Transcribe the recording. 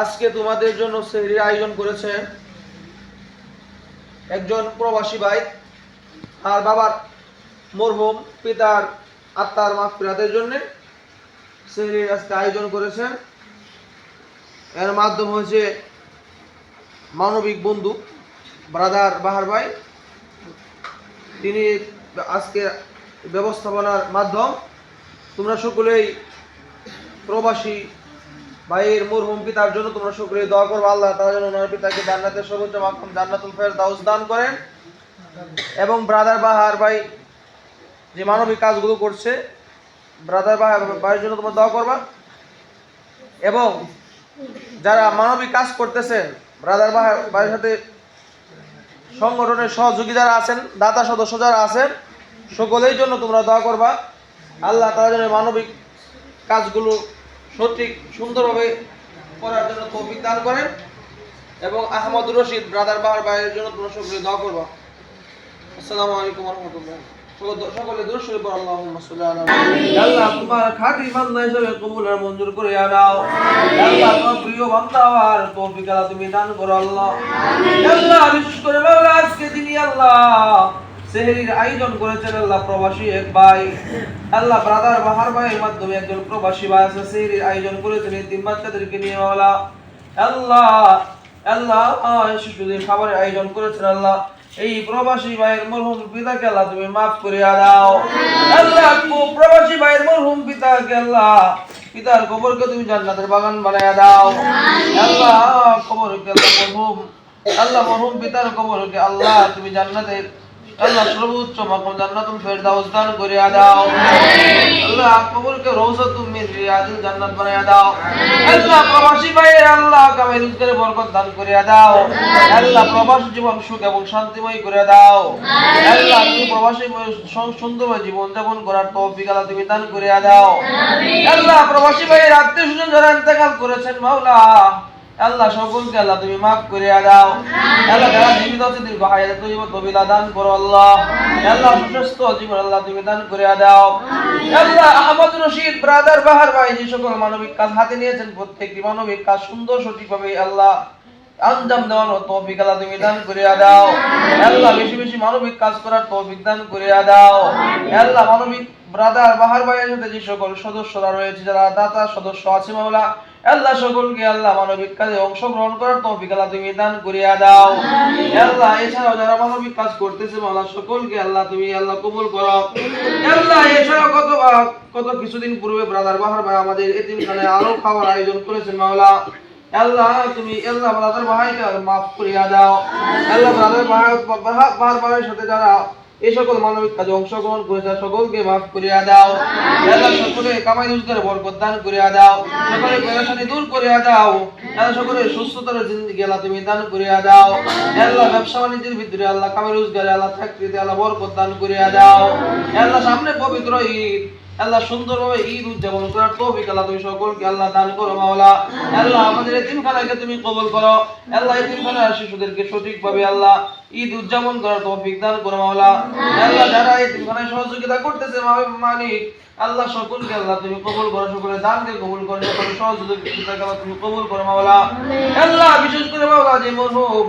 আজকে তোমাদের জন্য সেহরির আয়োজন করেছে একজন প্রবাসী ভাই। আর বাবার মরহুম পিতার আত্মার মাফিরাতের জন্যে সেহরির আজকে আয়োজন করেছেন এর মাধ্যম হয়েছে মানবিক বন্ধু, ব্রাদার বাহার ভাই। তিনি আজকে ব্যবস্থাপনার মাধ্যম। তোমরা সকলেই প্রবাসী ভাইয়ের মরহুম পিতার জন্য তোমরা সকলেই দোয়া করব আল্লাহ তাআলা যেন ওনার পিতাকে জান্নাতের সর্বোচ্চ মাকাম, জান্নাতুল ফের ফেরদাউস দান করেন। এবং ব্রাদার বাহার ভাই যে মানবিক কাজগুলো করছে, ব্রাদার বাহার ভাইয়ের জন্য তোমরা দোয়া করবা। এবং যারা মানবিক কাজ করতেছেন ব্রাদার বাহার ভাইয়ের সাথে সংগঠনের সহযোগী যারা আছেন, দাতা সদস্য যারা আছেন, সকলের জন্য তোমরা দোয়া করবা। আল্লাহ তারা যেন মানবিক কাজগুলো সঠিক সুন্দরভাবে করার জন্য তৌফিক দান করেন এবং আহমদ রশিদ ব্রাদার বাহার ভাইয়ের জন্য তোমরা সকলে দোয়া করবা। আসসালামু আলাইকুম রহমতুল্লাহ সকলে দূর শরীফ আল্লাহুম্মা সাল্লি আলা আল্লাহ তোমার খাঁটি বান্দা হিসেবে কবুল আর মঞ্জুর করে দাও। আল্লাহ তোমার প্রিয় বান্দা আর তৌফিক আল্লাহ তুমি দান করো আল্লাহ। আল্লাহ বিশেষ করে মাওলা আজকে তিনি আল্লাহ। সেহরির আয়োজন করেছেন আল্লাহ প্রবাসী এক ভাই। আল্লাহ ব্রাদার বাহার ভাইয়ের মাধ্যমে একজন প্রবাসী ভাই আছে, সেহরির আয়োজন করেছেন এই তিন বাচ্চাদেরকে নিয়ে মাওলা। আল্লাহ আল্লাহ শিশুদের খাবারের আয়োজন করেছেন আল্লাহ। এই প্রবাসী ভাইয়ের মরহুম পিতাকে আল্লাহ তুমি মাফ করে দাও। আল্লাহ প্রবাসী ভাইয়ের মরহুম পিতাকে আল্লাহ, পিতার কবরকে তুমি জান্নাতের বাগান বানায় দাও। আল্লাহ কবরকে আল্লাহ মরহুম আল্লাহ মরহুম পিতার কবরকে আল্লাহ তুমি জান্নাতের আল্লাহ সর্বোচ্চ মাকাম জান্নাতুল ফেরদাউস দান করে দাও। আল্লাহ কবরকে মিন রিয়াজিল জান্নাত বানায়া দাও। আল্লাহ প্রবাসী ভাইয়ের আল্লাহ কামাই রোজগারে বরকত দান করে দাও। আল্লাহ প্রবাসী জীবন সুখ এবং শান্তিময় করে দাও। আল্লাহ তুমি প্রবাসী সুন্দরময় জীবন যাপন করার তৌফিক আল্লাহ তুমি দান করে দাও। আল্লাহ প্রবাসী ভাইয়ের আত্মীয় স্বজন যারা ইন্তেকাল করেছেন মাওলা আল্লাহ সকলকে আল্লাহ তুমি মাফ করে দাও। আল্লাহ দীর্ঘ হায়াত তৈব তবিলা দান করো আল্লাহ। আল্লাহ সুস্বাস্থ্য জীবন আল্লাহ তুমি দান করে দাও। আল্লাহ আহমদ রশিদ ব্রাদার বাহার ভাই যে সকল মানবিক কাজ হাতে নিয়েছেন প্রত্যেকটি মানবিক কাজ সুন্দর সঠিকভাবে আল্লাহ আঞ্জাম তৌফিক আল্লাহ তুমি দান করে দাও। আল্লাহ বেশি বেশি মানবিক কাজ করার তৌফিক দান করে দাও। আল্লাহ মানবিক ব্রাদার বাহার ভাইয়ের সাথে যে সকল সদস্যরা রয়েছে যারা দাতা সদস্য আছে মামলা আল্লাহ সকলকে আল্লাহ মানবিক কাজে অংশগ্রহণ করার তৌফিক আল্লাহ তুমি দান করিয়া দাও। আল্লাহ এছাড়াও যারা মানবিক কাজ করতেছে মাওলা সকলকে আল্লাহ তুমি আল্লাহ কবুল করো। আল্লাহ এছাড়াও কত কত কিছুদিন পূর্বে ব্রাদার বাহার ভাই আমাদের এতিমখানে আরও খাওয়ার আয়োজন করেছেন মাওলা। আল্লাহ তুমি আল্লাহ ব্রাদার ভাইকে মাফ করিয়া দাও। আল্লাহ ব্রাদার ভাই বাহার ভাইয়ের সাথে যারা এই সকল মানবিক কাজে অংশগ্রহণ করেছে সকলকে মাফ করিয়া দাও। আল্লাহ সকলে কামাই রোজগার বরকত দান করিয়া দাও সকলে পেরেশানি দূর করিয়া দাও আল্লাহ সকলে সুস্থতার জিন্দিগি আল্লাহ তুমি দান করিয়া দাও। আল্লাহ ব্যবসা বাণিজ্যের ভিতরে আল্লাহ কামাই রোজগারে আল্লাহ চাকরিতে আল্লাহ বরকত দান করিয়া দাও। আল্লাহ সামনে পবিত্র ঈদ আল্লাহ সুন্দরভাবে ঈদ উদযাপন করার তৌফিক আল্লাহ তুমি সকলকে আল্লাহ দান করো মাওলা। আল্লাহ আমাদের এতিমখানাকে তুমি কবুল করো। আল্লাহ এতিমখানার শিশুদেরকে সঠিকভাবে আল্লাহ ঈদ উদযাপন করার তৌফিক দান করো মাওলা। আল্লাহ যারা এতিমখানায় সহযোগিতা করতেছে মালিক, আল্লাহ সকলকে আল্লাহ তুমি কবুল করো সকলে দানকে কবুল করো সকলে সহযোগিতাকে আল্লাহ তুমি কবুল করো মাওলা। আল্লাহ, বিশেষ করে মাওলা, যে মরহুম